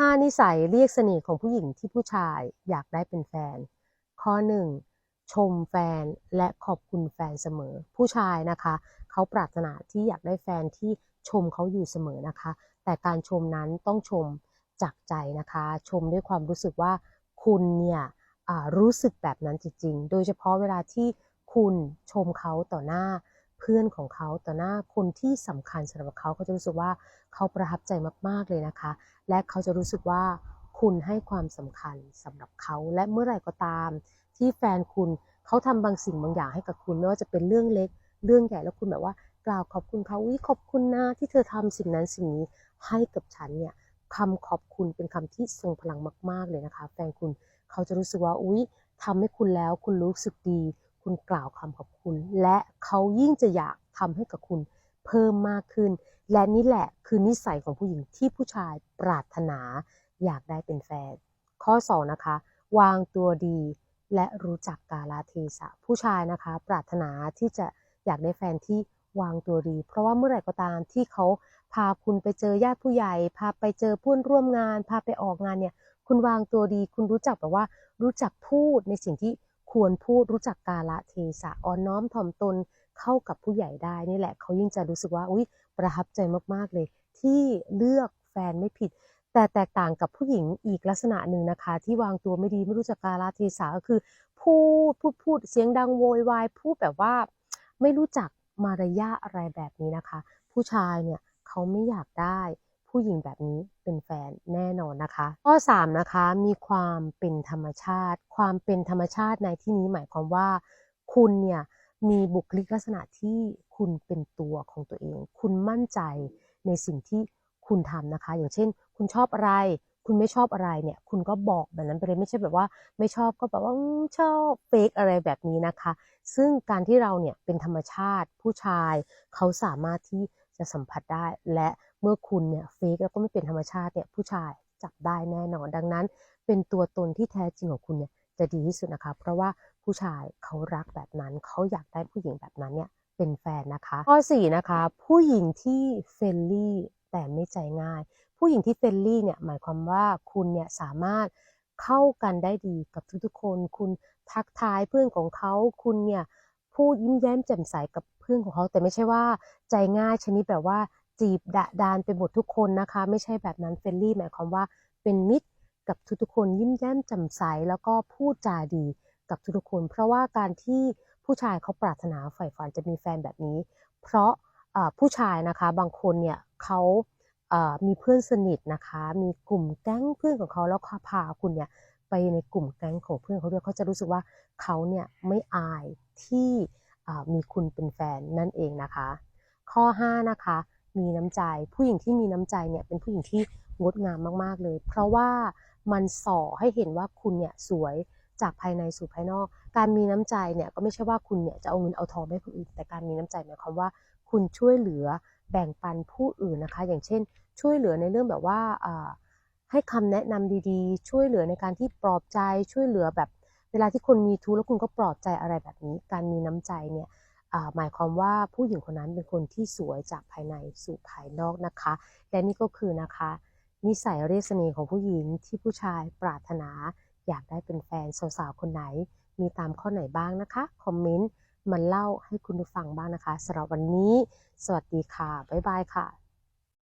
5 นิสัยเรียกเสน่ห์ของผู้หญิงที่ผู้ชายอยากได้เป็นแฟน ข้อ 1 ชมแฟนและขอบคุณแฟนเสมอ ผู้ชายนะคะ เขาปรารถนาที่อยากได้แฟนที่ชมเขาอยู่เสมอนะคะ แต่การชมนั้นต้องชมจากใจนะคะ ชมด้วยความรู้สึกว่าคุณเนี่ยรู้สึกแบบนั้นจริงๆ โดยเฉพาะเวลาที่คุณชมเขาต่อหน้า เพื่อนของเขาต่อหน้าคนที่สำคัญสำหรับเขาเขาจะรู้สึกว่าเขาประทับใจมากๆเลยนะคะ และเขาจะรู้สึกว่าคุณให้ความสำคัญสำหรับเขาและเมื่อไหร่ก็ตาม ที่แฟนคุณเขาทำบางสิ่งบางอย่างให้กับคุณไม่ว่าจะเป็นเรื่องเล็ก เรื่องใหญ่แล้วคุณแบบว่ากล่าวขอบคุณเขาวิขอบคุณนะที่เธอทำสิ่งนั้นสิ่งนี้ให้กับฉันเนี่ยคำขอบคุณเป็นคำที่ทรงพลังมาก ๆเลยนะคะ แฟนคุณเขาจะรู้สึกว่าอุ๊ยทำให้คุณแล้วคุณรู้สึกดี คุณกล่าวคำขอบคุณ และเขายิ่งจะอยากทำให้กับคุณเพิ่มมากขึ้น และนี่แหละคือนิสัยของผู้หญิงที่ผู้ชายปรารถนา อยากได้เป็นแฟน ข้อ2นะคะ วางตัวดี และรู้จักกาลเทศะ ผู้ชายนะคะ ปรารถนาที่จะอยากได้แฟนที่วางตัวดี เพราะว่าเมื่อไหร่ก็ตามที่เขาพาคุณไปเจอญาติผู้ใหญ่ พาไปเจอเพื่อนร่วมงาน พาไปออกงานเนี่ย คุณวางตัวดี คุณรู้จักแบบว่า รู้จักพูดในสิ่งที่ ควรพูดรู้จักกาลเทศะอ่อนน้อมถ่อมตนเข้ากับผู้ใหญ่ได้นี่แหละเขายิ่งจะรู้สึกว่าอุ๊ยประทับใจมากๆเลย ที่เลือกแฟนไม่ผิด แต่แตกต่างกับผู้หญิงอีกลักษณะหนึ่งนะคะ ที่วางตัวไม่ดีไม่รู้จักกาลเทศะก็คือ พูดพูดพูดเสียงดังโวยวายพูดแบบว่า ไม่รู้จักมารยาอะไรแบบนี้นะคะ ผู้ชายเนี่ยเขาไม่อยากได้ ผู้หญิงแบบนี้เป็นแฟนแน่นอนนะคะ ข้อ 3 นะคะ มีความเป็นธรรมชาติ ความเป็นธรรมชาติในที่นี้หมายความว่า คุณเนี่ยมีบุคลิกลักษณะที่คุณเป็นตัวของตัวเอง คุณมั่นใจในสิ่งที่คุณทำนะคะ อย่างเช่น คุณชอบอะไร คุณไม่ชอบอะไรเนี่ย คุณก็บอกแบบนั้นไปเลยไม่ใช่แบบว่า ไม่ชอบก็แบบว่าชอบเฟกอะไรแบบนี้นะคะ ซึ่งการที่เราเนี่ยเป็นธรรมชาติผู้ชาย เขาสามารถที่จะสัมผัสได้และ เมื่อคุณเนี่ยเฟกแล้วก็ไม่เป็นธรรมชาติเนี่ยผู้ชายจับได้แน่นอน ดังนั้น เป็นตัวตนที่แท้จริงของคุณเนี่ยจะดีที่สุดนะคะ เพราะว่าผู้ชายเขารักแบบนั้นเขาอยากได้ผู้หญิงแบบนั้นเนี่ยเป็นแฟนนะคะ ข้อ4นะคะผู้หญิงที่เฟรนลี่แต่ไม่ใจง่าย ผู้หญิงที่เฟรนลี่เนี่ยหมายความว่าคุณเนี่ยสามารถเข้ากันได้ดีกับทุกๆคน คุณทักทายเพื่อนของเขาคุณเนี่ยพูดยิ้มแย้มแจ่มใสกับเพื่อนของเขาแต่ไม่ใช่ว่าใจง่ายชนิดแบบว่า จีบดะดานไปหมดทุกคนนะคะ ไม่ใช่แบบนั้นเฟรนลี่หมายความว่าเป็นมิตรกับทุกๆคนยิ้มแย้มแจ่มใสแล้วก็พูดจาดีกับทุกๆคน เพราะว่าการที่ผู้ชายเขาปรารถนาใฝ่ฝันจะมีแฟนแบบนี้ เพราะผู้ชายนะคะบางคนเนี่ยเขามีเพื่อนสนิทนะคะ มีกลุ่มแก๊งเพื่อนของเขาแล้วเขาพาคุณเนี่ยไปในกลุ่มแก๊งของเพื่อนเขาด้วยเขาจะรู้สึกว่าเขาเนี่ยไม่อายที่มีคุณเป็นแฟนนั่นเองนะคะ ข้อ 5 นะคะ มีน้ำใจ ผู้หญิงที่มีน้ำใจเนี่ยเป็นผู้หญิงที่งดงามมาก ๆ เลย เพราะว่ามันส่อให้เห็นว่าคุณเนี่ยสวยจากภายในสู่ภายนอก การมีน้ำใจเนี่ยก็ไม่ใช่ว่าคุณเนี่ยจะเอาเงินเอาทองให้คนอื่น แต่การมีน้ำใจหมายความว่า คุณช่วยเหลือแบ่งปันผู้อื่นนะคะ อย่างเช่น ช่วยเหลือในเรื่องแบบว่าให้คำแนะนำดีๆ ช่วยเหลือในการที่ปลอบใจช่วยเหลือแบบ เวลาที่คนมีทุกข์แล้วคุณก็ปลอบใจอะไรแบบนี้ การมีน้ำใจเนี่ย หมายความว่าผู้หญิงคนนั้นเป็นคนที่สวยจากภายในสู่ภายนอกนะคะ และนี่ก็คือนะคะ นิสัยเรียกเสน่ห์ของผู้หญิงที่ผู้ชายปรารถนา อยากได้เป็นแฟนสาวๆคนไหน มีตามข้อไหนบ้างนะคะคอมเมนต์มาเล่าให้คุณผู้ฟังบ้างนะคะสำหรับวันนี้ สวัสดีค่ะ บ๊ายบายค่ะ